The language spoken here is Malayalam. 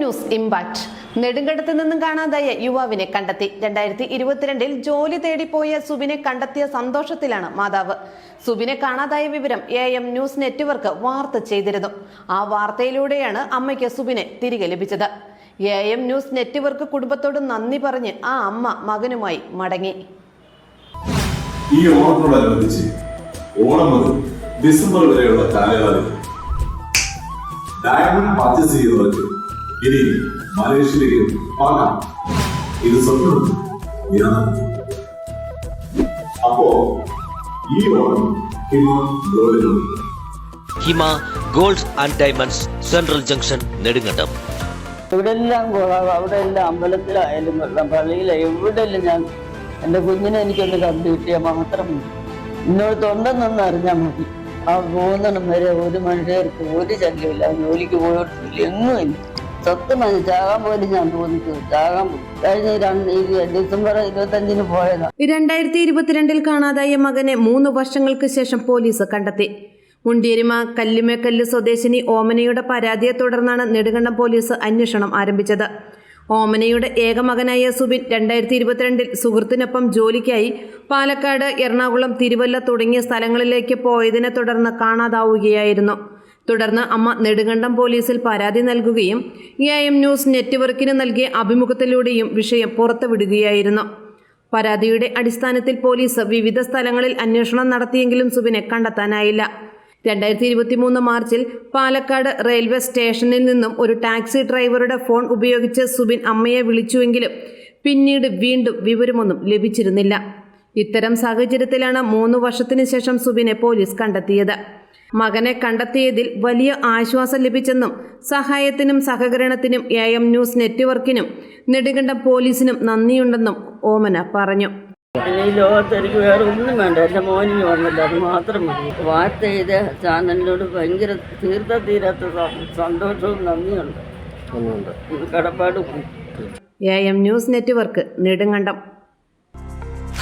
ന്യൂസ് ഇമ്പാക്ട് നെടുങ്കടത്ത് നിന്നും കാണാതായ യുവാവിനെ കണ്ടെത്തി. രണ്ടായിരത്തി ഇരുപത്തിരണ്ടിൽ ജോലി തേടിപ്പോയ സുബിനെ കണ്ടെത്തിയ സന്തോഷത്തിലാണ് മാതാവ്. സുബിനെ കാണാതായ വിവരം എ എം ന്യൂസ് നെറ്റ്വർക്ക് വാർത്ത ചെയ്തിരുന്നു. ആ വാർത്തയിലൂടെയാണ് അമ്മയ്ക്ക് സുബിനെ തിരികെ ലഭിച്ചത്. എ എം ന്യൂസ് നെറ്റ്വർക്ക് കുടുംബത്തോട് നന്ദി പറഞ്ഞ് ആ അമ്മ മകനുമായി മടങ്ങി. ഡിസംബർ വരെയുള്ള കാലയളവിൽ ഡയമണ്ട് പർച്ചേസ് ചെയ്യുന്നവർക്ക് ഇനി മലേഷ്യയിലേക്ക് പാകാം ഇത് ഞാൻ അപ്പോ ഈ Onam Hima ഗോൾഡിനുണ്ട് Hima gold and diamonds central junction Nedumkandam. ഇവിടെ എല്ലാം കൊള്ളാം. അവിടെ എല്ലാം അമ്പലത്തിലായാലും കൊള്ളാം. പള്ളിയിലായാലും എവിടെയെല്ലാം ഞാൻ എന്റെ കുഞ്ഞിനെ എനിക്കൊന്ന് കണ്ടു കിട്ടിയാൽ മാത്രം മതി. ഇന്നോട് തൊണ്ടെന്നൊന്ന് അറിഞ്ഞാൽ മതി. ആ പോകുന്നിടം വരെ ഒരു മനുഷ്യർക്ക് ഒരു ശല്യമില്ല ജോലിക്ക് പോയിട്ടില്ല. എങ്ങുമില്ല സ്വത്ത് മതി ചാകാൻ പോലും ഞാൻ തോന്നിച്ചു ചാകാൻ. കഴിഞ്ഞ ഡിസംബർ ഇരുപത്തഞ്ചിന് പോയതാ. രണ്ടായിരത്തി ഇരുപത്തിരണ്ടിൽ കാണാതായ മകനെ മൂന്ന് വർഷങ്ങൾക്ക് ശേഷം പോലീസ് കണ്ടെത്തി. മുണ്ടിയരിമ കല്ലുമേക്കല്ല് സ്വദേശിനി ഓമനയുടെ പരാതിയെ തുടർന്നാണ് നെടുകണ്ടം പോലീസ് അന്വേഷണം ആരംഭിച്ചത്. ഓമനയുടെ ഏക മകനായ സുബിൻ രണ്ടായിരത്തി ഇരുപത്തിരണ്ടിൽ സുഹൃത്തിനൊപ്പം ജോലിക്കായി പാലക്കാട് എറണാകുളം തിരുവല്ല തുടങ്ങിയ സ്ഥലങ്ങളിലേക്ക് പോയതിനെ തുടർന്ന് കാണാതാവുകയായിരുന്നു. തുടർന്ന് അമ്മ നെടുങ്കണ്ടം പോലീസിൽ പരാതി നൽകുകയും എ എം ന്യൂസ് നെറ്റ്വർക്കിന് നൽകിയ അഭിമുഖത്തിലൂടെയും വിഷയം പുറത്തുവിടുകയായിരുന്നു. പരാതിയുടെ അടിസ്ഥാനത്തിൽ പോലീസ് വിവിധ സ്ഥലങ്ങളിൽ അന്വേഷണം നടത്തിയെങ്കിലും സുബിനെ കണ്ടെത്താനായില്ല. രണ്ടായിരത്തി ഇരുപത്തി മൂന്ന് മാർച്ചിൽ പാലക്കാട് റെയിൽവേ സ്റ്റേഷനിൽ നിന്നും ഒരു ടാക്സി ഡ്രൈവറുടെ ഫോൺ ഉപയോഗിച്ച് സുബിൻ അമ്മയെ വിളിച്ചുവെങ്കിലും പിന്നീട് വീണ്ടും വിവരമൊന്നും ലഭിച്ചിരുന്നില്ല. ഇത്തരം സാഹചര്യത്തിലാണ് മൂന്ന് വർഷത്തിന് ശേഷം സുബിനെ പോലീസ് കണ്ടെത്തിയത്. മകനെ കണ്ടെത്തിയതിൽ വലിയ ആശ്വാസം ലഭിച്ചെന്നും സഹായത്തിനും സഹകരണത്തിനും എ എം ന്യൂസ് നെറ്റ്വർക്കിനും നെടുകണ്ടം പോലീസിനും നന്ദിയുണ്ടെന്നും ഓമന പറഞ്ഞു. പിന്നെ ഈ ലോകത്ത് എനിക്ക് വേറെ ഒന്നും വേണ്ട. എന്റെ മോനിന് വന്നില്ല. അത് മാത്രം മതി. വാർത്ത ചെയ്ത ചാനലിനോട് ഭയങ്കര തീർത്ത തീരാത്ത സന്തോഷവും നന്ദിയുണ്ട്. കടപ്പാടും A M news network Nedumkandam.